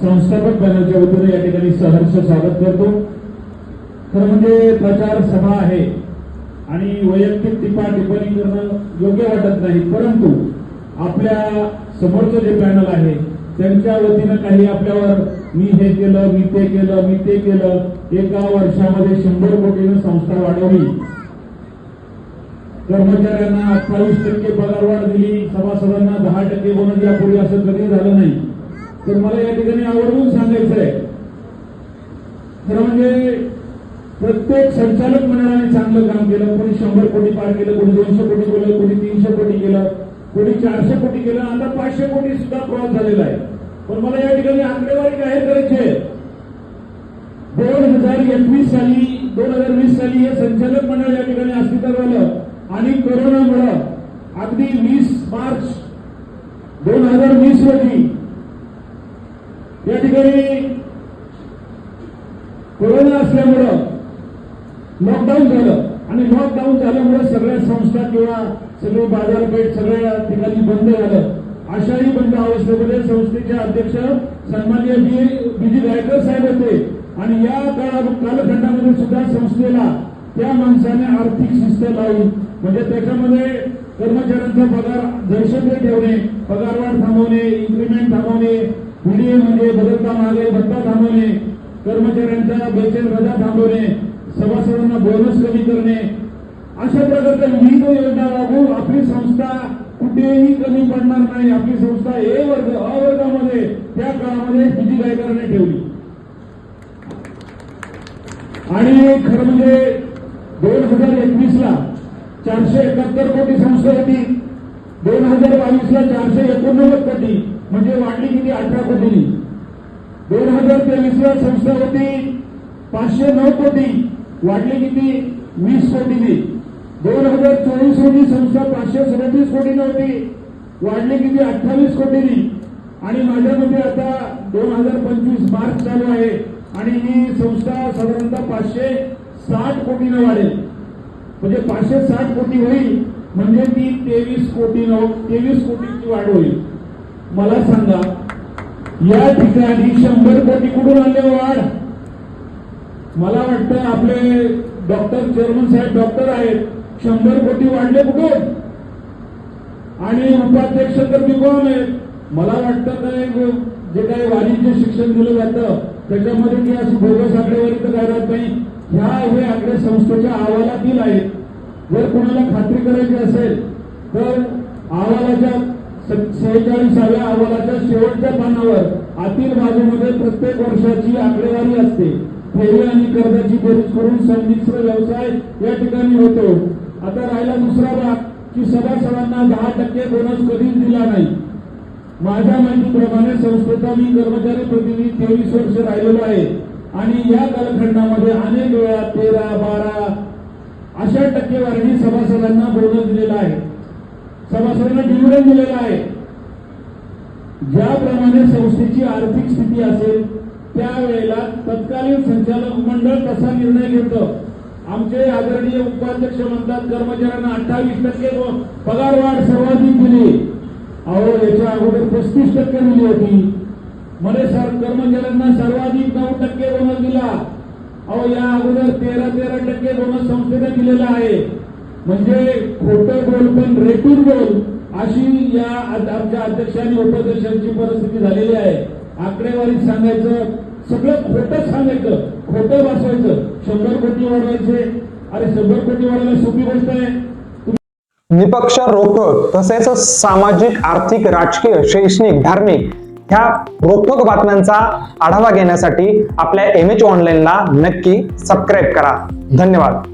संस्थापक पॅनलच्या वतीने या ठिकाणी सहर्ष स्वागत करतो. खरं म्हणजे प्रचार सभा आहे आणि वैयक्तिक टिपा टिप्पणी करणं योग्य वाटत नाही परंतु आपल्या समोरचं जे पॅनल आहे त्यांच्या वतीनं काही आपल्यावर मी हे केलं मी ते केलं मी ते केलं एका वर्षामध्ये शंभर कोटीनं संस्था वाढवली. कर्मचाऱ्यांना अठ्ठावीस टक्के पगारवाढ दिली सभासदांना दहा टक्के बोनस यापूर्वी असं कधी झालं नाही. तर मला या ठिकाणी आवर्जून सांगायचं आहे खरं म्हणजे प्रत्येक संचालक मंडळाने चांगलं काम केलं. कोणी शंभर कोटी पार केलं कोणी दोनशे कोटी केलं कोणी तीनशे कोटी केलं कोणी चारशे कोटी केलं. आता पाचशे कोटी सुद्धा क्रॉस झालेला आहे. पण मला या ठिकाणी आकडेवारी जाहीर करायची आहे. दोन हजार एकवीस साली दोन हजार वीस साली हे संचालक मंडळ या ठिकाणी अस्तित्वात आलं. आणि कोरोनामुळं अगदी वीस मार्च दोन हजार वीस रोजी या ठिकाणी कोरोना असल्यामुळं लॉकडाऊन झालं. आणि लॉकडाऊन झाल्यामुळे सगळ्या संस्था किंवा सगळी बाजारपेठ सगळ्या ठिकाणी बंद झालं. अशाही बंद अवस्थेमध्ये संस्थेचे अध्यक्ष सन्मान्य बीजी गायकर साहेब होते. आणि या काळा कालखंडामध्ये सुद्धा संस्थेला त्या माणसाने आर्थिक शिस्त लावली. म्हणजे त्याच्यामध्ये कर्मचाऱ्यांचा पगार दहशत ठेवणे पगारवाढ थांबवणे इन्क्रीमेंट थांबवणे व्हिडिओ म्हणजे बदलता मागे भत्ता थांबवणे कर्मचाऱ्यांचा बेचेन रजा थांबवणे सभासदांना बोनस कमी करणे. अशा प्रकारच्या विविध योजना राबवून आपली संस्था कुठेही कमी पडणार नाही. आपली संस्था ए वर्ग अ वर्गामध्ये त्या काळामध्ये विधी गायकरांनी ठेवली. आणि खरं म्हणजे दोन हजार एकवीस ला चारशे एकाहत्तर कोटी संस्था होती. दोन हजार बावीस ला चारशे एकोणनव्वद कोटी. म्हणजे वाढली किती? अठरा कोटी दोन हजार तेवीस ला संस्था होती पाचशे नऊ कोटी. वाढली किती? वीस कोटीनी. दोन हजार चोवीस रोजी संस्था पाचशे सदतीस कोटीने होती. वाढली किती? अठ्ठावीस कोटीनी. आणि माझ्या मते आता दोन हजार पंचवीस मार्च चालू आहे. आणि ही संस्था साधारणतः पाचशे साठ कोटीनं वाढेल. म्हणजे पाचशे साठ कोटी होईल. म्हणजे ती तेवीस कोटी तेवीस कोटीची वाढ होईल. मला सांगा या ठिकाणी शंभर कोटी कुठून आले वाढ हो मला वाटतं आपले डॉक्टर चेअरमन साहेब डॉक्टर आहेत. शंभर कोटी वाढले कुठून? आणि उपाध्यक्ष तर बिकॉम आहेत. मला वाटतं काय जे काही वाणिज्य शिक्षण दिलं जातं त्याच्यामध्ये ती अशी बोगस आकडेवारी तर काय राहत नाही. ह्या हे आकडे संस्थेच्या अहवालातील आहेत. जर कोणाला खात्री करायची असेल तर अहवालाच्या सेहेचाळीसाव्या अहवालाच्या शेवटच्या पानावर आतील बाजूमध्ये प्रत्येक वर्षाची आकडेवारी असते. ठेवी आणि कर्जाची बेरीज करून संमिश्र व्यवसाय या ठिकाणी होतो. आता राहिला दुसरा भाग की सभासदांना दहा टक्के बोनस कधीच दिला नाही. माझ्या माहितीप्रमाणे संस्थेचा मी कर्मचारी प्रतिनिधी तेवीस वर्ष राहिलेलो आहे. आणि या कालखंडामध्ये अनेक वेळा तेरा बारा अशा टक्केवारीने सभासदांना बोनस दिलेला आहे. सभासदांना डिव्हिडंड दिलेला आहे. ज्याप्रमाणे संस्थेची आर्थिक स्थिती असेल त्यावेळेला तत्कालीन संचालक मंडळ तसा निर्णय घेतं? आमचे आदरणीय उपाध्यक्ष म्हणतात कर्मचाऱ्यांना अठ्ठावीस टक्के पगार वाढ सर्वाधिक दिली. अहो याच्या अगोदर पस्तीस टक्के दिली होती. मध्ये सर कर्मचाऱ्यांना सर्वाधिक नऊ टक्के बोनस दिला. अहो या अगोदर तेरा तेरा टक्के बोनस संस्थेने दिलेला आहे. म्हणजे खोटं बोल पण रेटून बोल अशी या आमच्या अध्यक्ष आणि उपाध्यक्षांची परिस्थिती झालेली आहे. आकडेवारीत सांगायचं सगळं खोटं सांगायचं खोटं वाचवायचं शंभर कोटी वाढवायचे. अरे शंभर कोटी वाढवायला सोपी गोष्ट आहे. निपक्ष रोखोक तसेच सामाजिक आर्थिक राजकीय शैक्षणिक धार्मिक ह्या रोखक बातम्यांचा आढावा घेण्यासाठी आपल्या एम एच ऑनलाईनला नक्की सबस्क्राईब करा. धन्यवाद.